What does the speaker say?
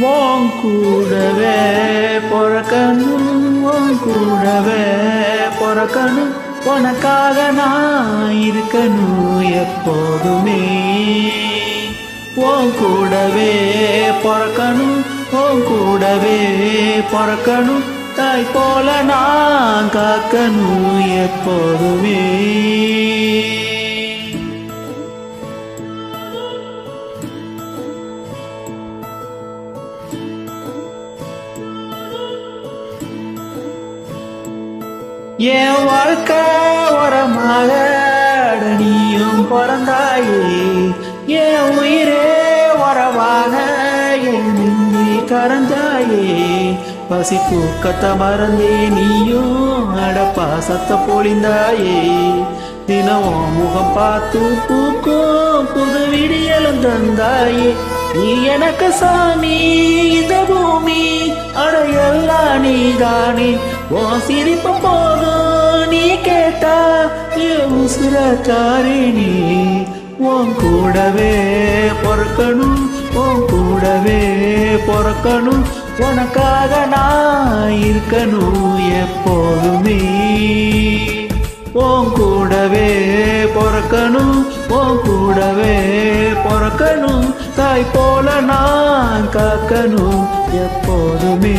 உன் கூடவே பிறக்கணும் உன் கூடவே பிறக்கணும். உனக்காக நான் இருக்கணும் எப்போதுமே. உன் கூடவே பிறக்கணும் உன் கூடவே பிறக்கணும். தாய் போல நான் காக்கணும் எப்போதுமே. என் வாழ்க்கை உரமாக நீயும் பிறந்தாயே. என் உயிரே உறவாக என் நெஞ்சி கரஞ்சாயே. பசி தூக்கத்தை மறந்தே நீயும் அடப்பா சத்த பொழிந்தாயே. தினமும் முகம் பார்த்து பூக்கும் புது விடியலும் தந்தாயே. நீ எனக்கு சாமி இந்த பூமி அடையெல்லாம் நீதானே. ஓ சிரிப்பு போதும் நீ கேட்டா என் உசுரச்சாரி நீ. உன் கூடவே பொறுக்கணும் உன் கூடவே பொறுக்கணும். உனக்காக நான் இருக்கணும் எப்போதுமே. உன் கூடவே பொறுக்கணும் உன் கூடவே பிறக்கணும். தாய் போல நான் காக்கணும் எப்போதுமே.